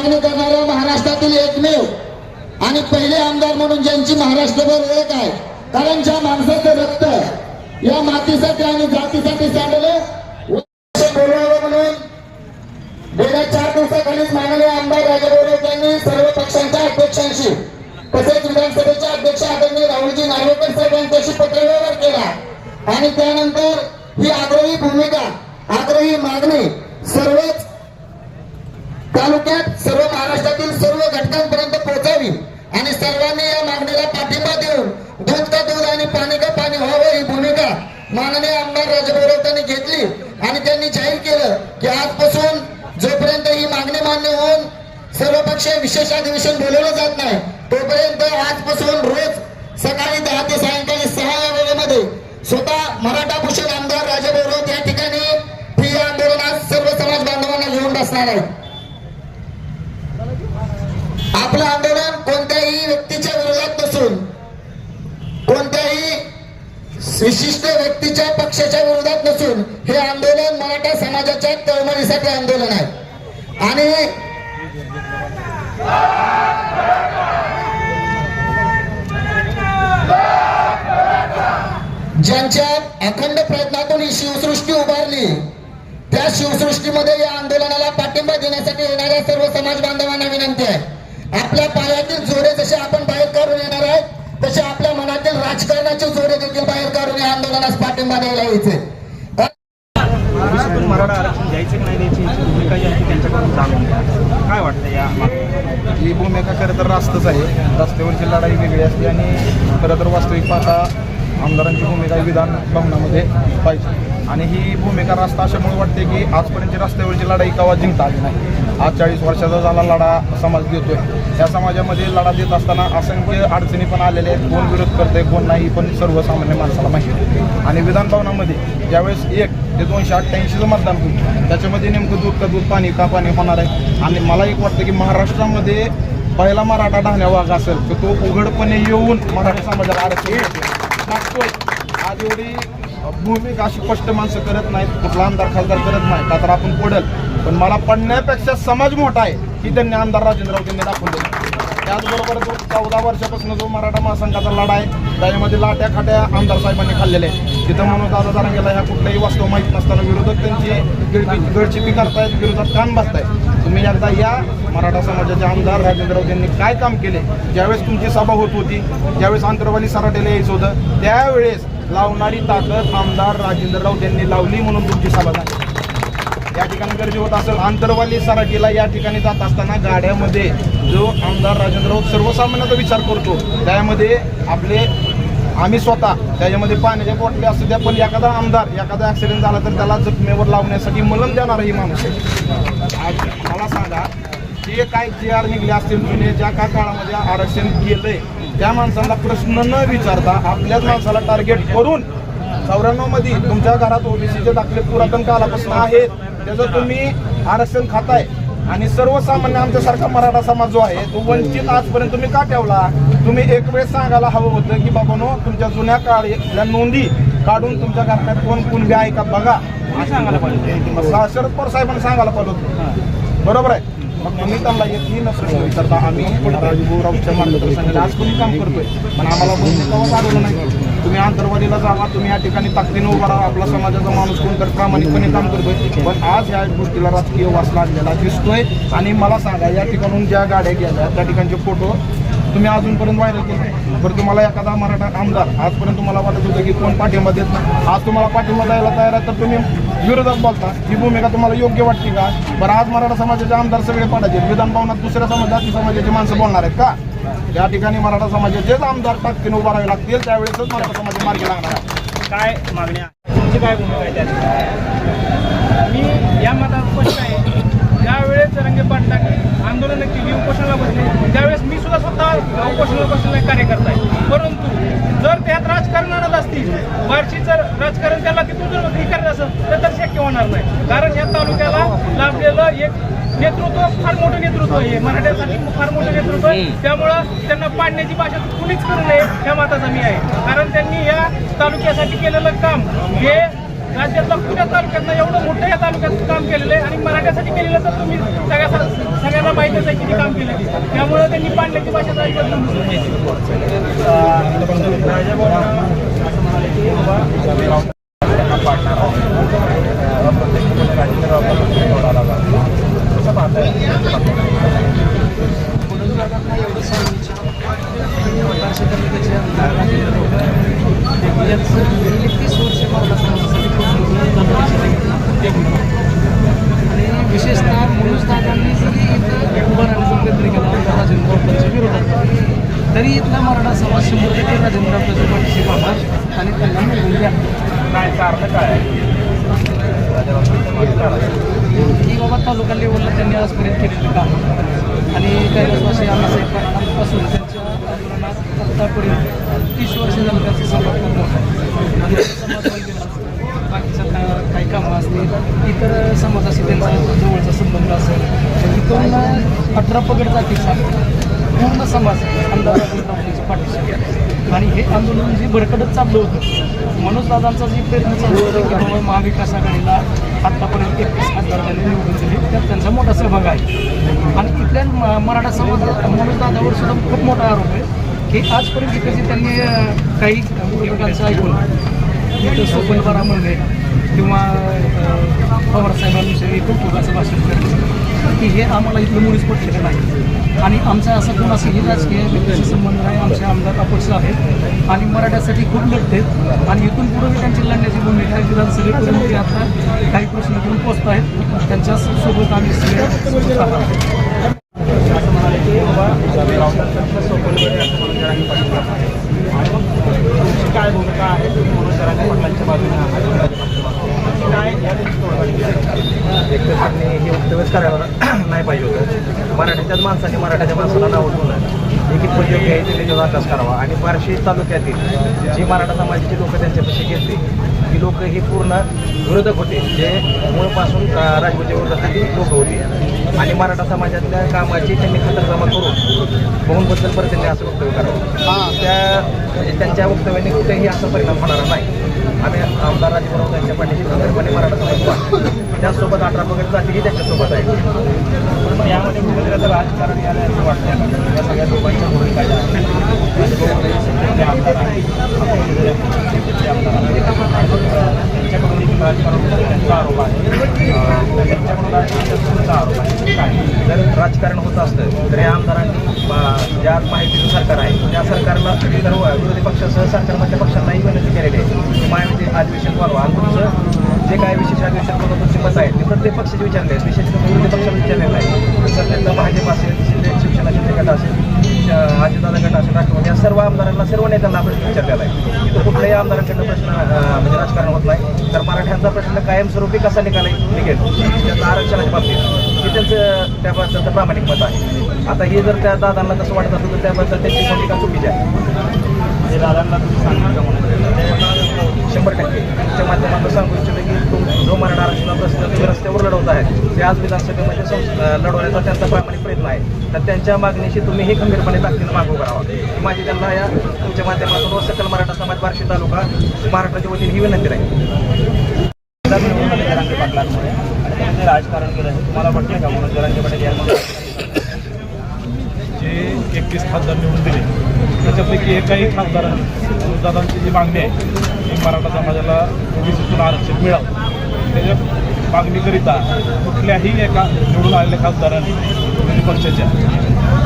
मागणी करणारा महाराष्ट्रातील एकमेव आणि पहिले आमदार म्हणून ज्यांची महाराष्ट्रभर ओळख आहे कारण ज्या माणसाचं रक्त या मातीसाठी आणि जातीसाठी सांडलं गेल्या चार दिवसाखाली माननीय आमदार राजाभाऊ यांनी सर्व पक्षांच्या अध्यक्षांशी तसेच विधानसभेच्या अध्यक्ष आदरणीय राहुलजी नार्वेकर साहेब यांच्याशी पत्रव्यवहार केला. आणि त्यानंतर ही आग्रही भूमिका आग्रही मागणी सर्वच तालुक्यात सर्व महाराष्ट्रातील सर्व घटकांपर्यंत पोहोचावी आणि सर्वांनी या मागणीला पाठिंबा देऊन दूध का दूध आणि पाणी का पाणी व्हावं ही भूमिका माननीय आमदार राजभोरवतांनी घेतली आणि त्यांनी जाहीर केलं की आजपासून जोपर्यंत ही मागणी मान्य होऊन सर्व पक्षीय विशेष अधिवेशन बोलवलं जात नाही तोपर्यंत आजपासून रोज सकाळी दहा ते सायंकाळी सहा या वेळेमध्ये स्वतः मराठा भूषण आमदार राजभैरव या ठिकाणी ठिय्या आंदोलनात सर्व समाज बांधवांना घेऊन बसणार आहेत. आपलं आंदोलन कोणत्याही व्यक्तीच्या विरोधात नसून कोणत्याही विशिष्ट व्यक्तीच्या पक्षाच्या विरोधात नसून हे आंदोलन मराठा समाजाच्या तळमळीसाठी आंदोलन आहे. आणि ज्यांच्या अखंड प्रयत्नातून ही शिवसृष्टी उभारली त्या शिवसृष्टीमध्ये या आंदोलनाला पाठिंबा देण्यासाठी जाणून घ्या. काय वाटतं या ही भूमिका खरं तर रास्तच आहे. रस्त्यावरची लढाई वेगळी असते आणि खरं तर वास्तविक पाहता आमदारांची भूमिका विधान भवनामध्ये पाहिजे. आणि ही भूमिका रास्ता अशामुळे वाटते की आजपर्यंत रस्त्यावरची लढाई केव्हा जिंकता आली नाही. आज चाळीस वर्षाचा झाला लढा समाज देतोय या समाजामध्ये लढा देत असताना असंख्य अडचणी पण आलेल्या आहेत. कोण विरोध करते कोण नाही पण सर्वसामान्य माणसाला माहिती आणि विधान भवनामध्ये ज्यावेळेस एक ते दोनशे अठ्ठ्याऐंशीचं मतदान होईल त्याच्यामध्ये नेमकं दूध का दूध पाणी का पाणी होणार आहे? आणि मला एक वाटतं की महाराष्ट्रामध्ये पहिला मराठा ढाण्या वाघ असेल तर तो उघडपणे येऊन मराठा समाजाला अडचणी आज एवढी भूमिका अशी स्पष्ट माणसं करत नाहीत कुठला आमदार खासदार करत नाही का तर आपण पडल पण मला पडण्यापेक्षा समाज मोठा आहे ही त्यांनी आमदार राजेंद्रराव यांनी दाखवून दिलं. त्याचबरोबर जो चौदा वर्षापासून जो मराठा महासंघाचा लढा आहे त्याच्यामध्ये लाट्या खाट्या आमदार साहेबांनी खाल्लेल्या आहे तिथं म्हणून दादा दारांगेला ह्या कुठल्याही वास्तव माहीत नसताना विरोधक त्यांची गिळपी- गळचिपी करतायत विरोधात कान बसतायत. तुम्ही एकदा या मराठा समाजाचे आमदार राजेंद्र राऊत यांनी काय काम केले? ज्यावेळेस तुमची सभा होत होती ज्यावेळेस आंतरवाली सराटेला यायचं होतं त्यावेळेस लावणारी ताकद आमदार राजेंद्र राऊत यांनी लावली म्हणून तुमची सभा झाली. या ठिकाणी गर्दी होत असेल आंतरवाली सराटीला या ठिकाणी जात असताना गाड्यामध्ये जो आमदार राजेंद्र राऊत सर्वसामान्याचा विचार करतो त्यामध्ये आपले आम्ही स्वतः त्याच्यामध्ये पाण्याच्या बॉटल्या असू द्या पण एखादा आमदार एखादा ऍक्सिडेंट झाला तर त्याला जखमेवर लावण्यासाठी मलम देणार ही माणूस आहे. मला सांगा जे काय जे आर निघले असतील जुने ज्या काय काळामध्ये आरक्षण केलंय त्या माणसाला प्रश्न न विचारता आपल्याच माणसाला टार्गेट करून चौऱ्याण्णवमध्ये तुमच्या घरात ओबीसीचे दाखले पुरातन कालापासून आहेत. त्याचं तुम्ही आरक्षण खाताय. आणि सर्वसामान्य आमच्यासारखा मराठा समाज जो आहे तो वंचित आजपर्यंत तुम्ही का ठेवला? तुम्ही एक वेळ सांगायला हवं होतं की बाबानो तुमच्या जुन्या काळातल्या नोंदी काढून तुमच्या घरात कोण कुणबी आहे का बघा. सांगायला पाहिजे शरद पवार साहेबांनी सांगायला पाहिजे होतं. बरोबर आहे? मग तुम्ही त्यांना एकही न प्रश्न विचारता आम्ही राजभाऊरावच्या मार्गदर्शनाने आज कोणी काम करतोय. पण आम्हाला नाही. तुम्ही आंतरवादीला जावा तुम्ही या ठिकाणी ताकदीनं उभा राहा. आपला समाजाचा माणूस कोणतरी प्रामाणिकपणे काम करतोय. पण आज ह्या गोष्टीला राजकीय वास लागलेला दिसतोय. आणि मला सांगा या ठिकाणून ज्या गाड्या गेल्या त्या ठिकाणचे फोटो तुम्ही अजूनपर्यंत व्हायरल केले बरं तुम्हाला एखादा मराठा आमदार आजपर्यंत तुम्हाला वाटत होतं की कोण पाठिंबा देत नाही. आज तुम्हाला पाठिंबा द्यायला तयार आहे तर तुम्ही विरोधात बोलता. ही भूमिका तुम्हाला योग्य वाटते का? बरं आज मराठा समाजाचे आमदार सगळे पाठायचे विधान भवनात दुसऱ्या समाजात समाजाची माणसं बोलणार आहेत का? या ठिकाणी मराठा समाजाचेच आमदार टाकतीने उभारावे लागतील त्यावेळेसच मराठा समाज मार्गी लागणार आहे. काय मागण्या? आहे तुमची काय भूमिका आहे त्यात? मी या मतात स्पष्ट आहे. ज्यावेळेस रंगे पाटलांनी आंदोलन केली उपोषणाला बसले त्यावेळेस उपोषणाला बसलेला कार्यकर्ता आहे परंतु जर त्यात राजकारण आणत असतील बार्शी जर राजकारण त्याला तिथून जर हे करत असेल तर तर शक्य होणार नाही. कारण या तालुक्याला लाभलेलं एक नेतृत्व फार मोठं नेतृत्व आहे. मराठ्यासाठी फार मोठं नेतृत्व आहे. त्यामुळं त्यांना पाडण्याची भाषा कुणीच करू नये ह्या मताचा मी आहे. कारण त्यांनी या तालुक्यासाठी केलेलं काम हे राज्यातला कुठल्या तालुक्यातनं एवढं मोठं या तालुक्यात काम केलेलं आहे आणि मराठ्यासाठी केलेलं तर तुम्ही सगळ्या सगळ्यांना माहितीच आहे किती काम केलं त्यामुळे त्यांनी पांड्याची भाषा जाहीर की बाबा पाडणार आणि विशेषतः मनोज दादांनी जरी इथं उभं प्रयत्न केला आमदार राजेंद्र पाटलांच्या विरोधात तरी इथला मराठा समाज शंभर टक्के राजेंद्र पाटलाच्या पाठीशी पाहणार आणि त्यांना मिळून द्या काय कारण काय की बाबा तालुका लेवलला त्यांनी आजपर्यंत केलेलं काम आणि कैलासवासी अण्णासाहेब पाटलांपासून त्यांच्या आंदोलनात आत्तापर्यंत तीस वर्ष झालं त्यांचं समर्थन मोठं आणि समाज वगैरे असेल, बाकीचं का- काही कामं असतील इतर समाजाशी त्यांचा जवळचा संबंध असेल इथून अठरा पगड जातीचा पूर्ण समाज आमदार राजेंद्र पाठीशी आणि हे आंदोलन जे भरकडत चाललं होतं मनोज दादांचा जे प्रयत्न चालू होता की बाबा महाविकास आघाडीला आत्तापर्यंत एकतीस खासदार निवडून दिले त्यात त्यांचा मोठा सहभाग आहे. आणि इथल्या म- मराठा समाज मनोज दादावर सुद्धा खूप मोठा आरोप आहे की आजपर्यंत जे त्यांनी काही लोकांचं ऐकून इथं सोपन म्हणणे किंवा अं, पवारसाहेबांविषयी कौतुकाचं भाषण करणे की हे आम्हाला इथलं मुळीच पटलेलं नाही? आणि आमचा असा हे राजकीय व्यक्तीशी संबंध नाही आमचे आमदार अपक्ष आहेत. आणि मराठ्यासाठी खूप लढतेत आणि इथून पुढे त्यांची लढण्याची भूमिका आहे. विधानसभेपर्यंत आता काही प्रश्न घेऊन पोचत आहेत. त्यांच्यासोबत आम्ही सगळे असं म्हणाले की बाबा रावसाहेबांचं काय भूमिका आहे? तुम्ही म्हणून जरांगी बाजूने आहात काय या त्यांनी हे वक्तव्यच करायला नाही पाहिजे होतं. मराठीच्याच माणसाने मराठ्याच्या माणसाला नाव ठेवून एक कितपत योग्य आहे ते त्याच्यावर अभ्यास करावा आणि बार्शी तालुक्यातील जी मराठा समाजाची लोक त्यांच्यापाशी घेतली ती लोक ही पूर्ण विरोधक होते. जे मूळपासून अं, विरोधातील लोक होते. आणि मराठा समाजातल्या कामाची त्यांनी खातरजमा करून बहुनबद्दल परत त्यांनी असं वक्तव्य करावं. हां त्या म्हणजे त्यांच्या वक्तव्याने कुठेही असा परिणाम होणार नाही. आम्ही आमदार राजेबरोबर यांच्या पाठीशी खंबीरपणे मराठा समाज त्यासोबत अठरा वगैरे जातीही त्यांच्यासोबत आहे यामध्ये कुठेतरी आता राजकारण यायला असं वाटतं या सगळ्या लोकांनी भूमिका ज्या आहेत जे आमदार आहेत अपक्ष जरी असतील, ते आमदार आहेत. आणि मग त्यांच्याकडून देखील राजकारण होतं, त्यांचा आरोप आहे त्यांच्याकडून राजकारण आरोप आहे जर राजकारण होत असतं. तर या आमदारांनी ज्या माहितीचं सरकार आहे त्या सरकारला सर्व विरोधी पक्षासह सरकारमधल्या पक्षांनाही विनंती केलेली आहे. मायावती अधिवेशन बोलवा. आणि तुमचं जे काय विशेष अधिवेशन बघा तुमचे मत आहेत ते प्रत्येक पक्षाचे विचारले आहेत. विशेष करून विरोधी पक्षाला विचारलेलं आहे सध्या भाजप असेल शिंदे शिवसेना शिंदे गट असेल अजितदादा गट असेल राष्ट्रवादी या सर्व आमदारांना सर्व नेत्यांना प्रश्न विचारलेला आहे. इथं कुठल्याही आमदारांकडनं प्रश्न म्हणजे राजकारण होत नाही. तर मराठ्यांचा प्रश्न कायमस्वरूपी कसा निकाल निघेल त्याचं आरक्षणाच्या बाबतीत. हे त्यांचं त्याबद्दलचं प्रामाणिक मत आहे. आता हे जर त्या दादांना कसं वाटत असेल तर त्याबद्दल त्यांची भूमिका चुकीची आहे. हे दादांना तुम्ही म्हणून का म्हणून शंभर टक्के तुमच्या माध्यमातून सांगू इच्छितो की तुम जो मराठा आरक्षणाचा प्रश्न तुम्ही रस्त्यावर लढवत आहेत ते आज विधानसभेमध्ये लढवण्याचा त्यांचा प्रामाणिक प्रयत्न आहे. तर त्यांच्या मागणीशी तुम्ही हे खंबीरपणे ताकदीनं मागू करावा माझी त्यांना या तुमच्या माध्यमातून सकल मराठा समाज बार्शी तालुका महाराष्ट्राच्या वतीने ही विनंती राहील. जे राजकारण केलं तुम्हाला वाटतंय का म्हणून जरांगे पाटील यांना जे एकतीस खासदार निवडून दिले त्याच्यापैकी एकाही खासदाराने दादांची जी मागणी आहे की मराठा समाजाला ओबीसीतून आरक्षण मिळावं. त्याच्या मागणीकरिता कुठल्याही एका निवडून आलेल्या खासदारांनी विरोधी पक्षाच्या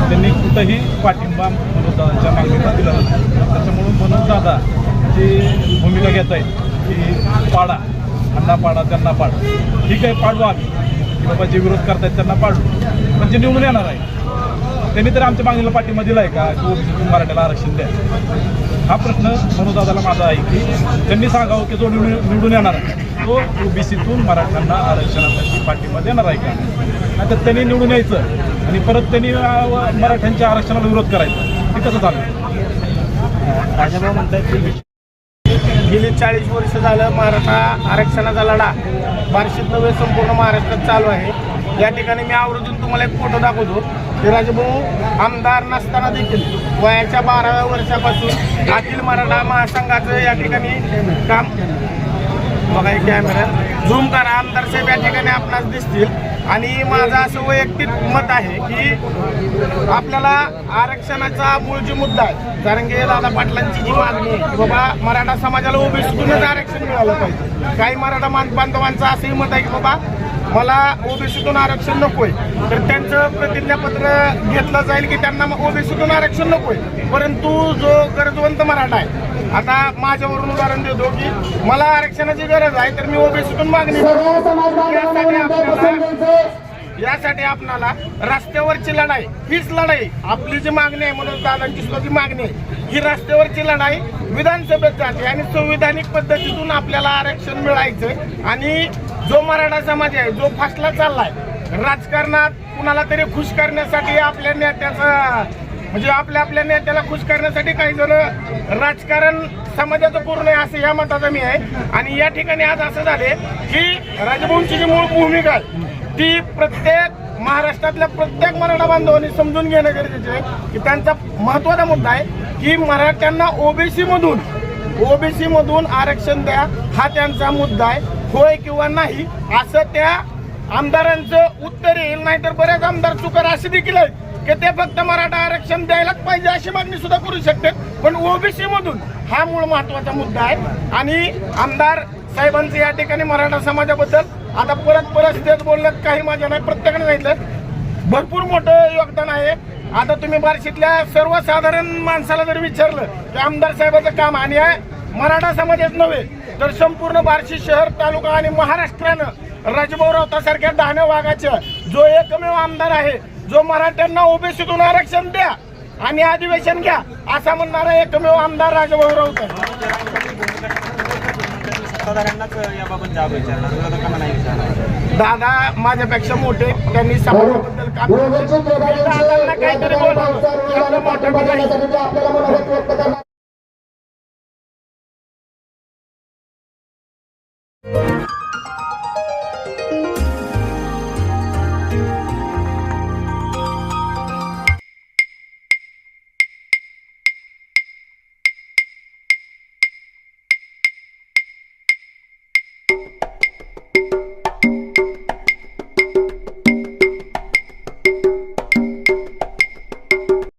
त्यांनी कुठंही पाठिंबा मनोजदादांच्या मागणीला दिला नाही त्याच्यामुळं मनोजदादा जी भूमिका घेत आहेत की पाडा अण्णा पाडा त्यांना पाडा. ठीक आहे पाडू आम्ही. की बाबा जे विरोध करतायत त्यांना पाडू. पण जे निवडून येणार आहे त्यांनी तर आमच्या मागणीला पाठिंबा दिला आहे का? की ओबीसीतून मराठ्याला आरक्षण द्या. हा प्रश्न मनोदादाला माझा आहे की त्यांनी सांगावं की जो निवडून निवडून येणार तो ओबीसीतून मराठ्यांना आरक्षणासाठी पाठिंबा देणार आहे का? नाही त्यांनी निवडून यायचं आणि परत त्यांनी मराठ्यांच्या आरक्षणाला विरोध करायचा. हे कसं झालं राजाभाऊ म्हणतात की गेली चाळीस वर्ष झालं मराठा आरक्षणाचा लढा. बार्शीत नव्हे संपूर्ण महाराष्ट्रात चालू आहे. या ठिकाणी मी आवर्जून तुम्हाला एक फोटो दाखवतो. की राजभाऊ आमदार नसताना देखील वयाच्या बाराव्या वर्षापासून अखिल मराठा महासंघाचं या ठिकाणी काम बघा एक कॅमेरा झूम करा आमदार साहेब या ठिकाणी आपणास दिसतील. आणि माझं असं वैयक्तिक मत आहे की आपल्याला आरक्षणाचा मूळ जी मुद्दा आहे. कारण की दादा पाटलांची जी मागणी आहे बाबा मराठा समाजाला ओबीसीतूनच आरक्षण मिळालं पाहिजे. काही मराठा बांधवांचं असंही मत आहे की बाबा मला ओबीसीतून आरक्षण नकोय. तर त्यांचं प्रतिज्ञापत्र घेतलं जाईल की त्यांना ओबीसीतून आरक्षण नकोय. परंतु जो गरजवंत मराठा आहे आता माझ्यावरून उदाहरण देतो की मला आरक्षणाची गरज आहे तर मी ओबीसीतून मागणी यासाठी आपणाला रस्त्यावरची लढाई हीच लढाई आपली जी मागणी आहे म्हणून दादांची सुद्धा जी मागणी आहे ही रस्त्यावरची लढाई विधानसभेत जाते आणि संविधानिक पद्धतीतून आपल्याला आरक्षण मिळायचं आणि जो मराठा समाज आहे जो फासला चाललाय राजकारणात कुणाला तरी खुश करण्यासाठी आपल्या नेत्याचं म्हणजे आपल्या आपल्या नेत्याला खुश करण्यासाठी काही जण राजकारण समाजाचं पूर्ण आहे असं या मताचा मी आहे. आणि या ठिकाणी आज असं झाले की राजभवनची जी मूळ भूमिका आहे. ती प्रत्येक महाराष्ट्रातल्या प्रत्येक मराठा बांधवांनी समजून घेणं गरजेचं आहे. की त्यांचा महत्त्वाचा मुद्दा आहे की मराठ्यांना ओबीसी मधून ओबीसी मधून आरक्षण द्या हा त्यांचा मुद्दा आहे. होय किंवा नाही असं त्या आमदारांचं उत्तर येईल नाहीतर बऱ्याच आमदार चुकार असे देखील आहेत की ते फक्त मराठा आरक्षण द्यायलाच पाहिजे अशी मागणी सुद्धा करू शकतात. पण ओबीसी मधून हा मूळ महत्त्वाचा मुद्दा आहे. आणि आमदार साहेबांचं या ठिकाणी मराठा समाजाबद्दल आता परत परत तेच बोलण्यात काही माझ्या नाही प्रत्येकाने सांगितलं. भरपूर मोठं योगदान आहे. आता तुम्ही बार्शीतल्या सर्वसाधारण माणसाला जर विचारलं की आमदार साहेबाचं काम आणि आहे मराठा समाजच नव्हे तर संपूर्ण बार्शी शहर तालुका आणि महाराष्ट्रानं राजभाऊ राऊतासारख्या डहाण्या वाघाच्या जो एकमेव आमदार आहे जो मराठ्यांना ओबीसीतून आरक्षण द्या आणि अधिवेशन घ्या असा म्हणणारा एकमेव आमदार राजभाऊ राऊत दादा माझ्यापेक्षा मोठे त्यांनी समाजाबद्दल काम दादांना काहीतरी बोलावं. मोठं you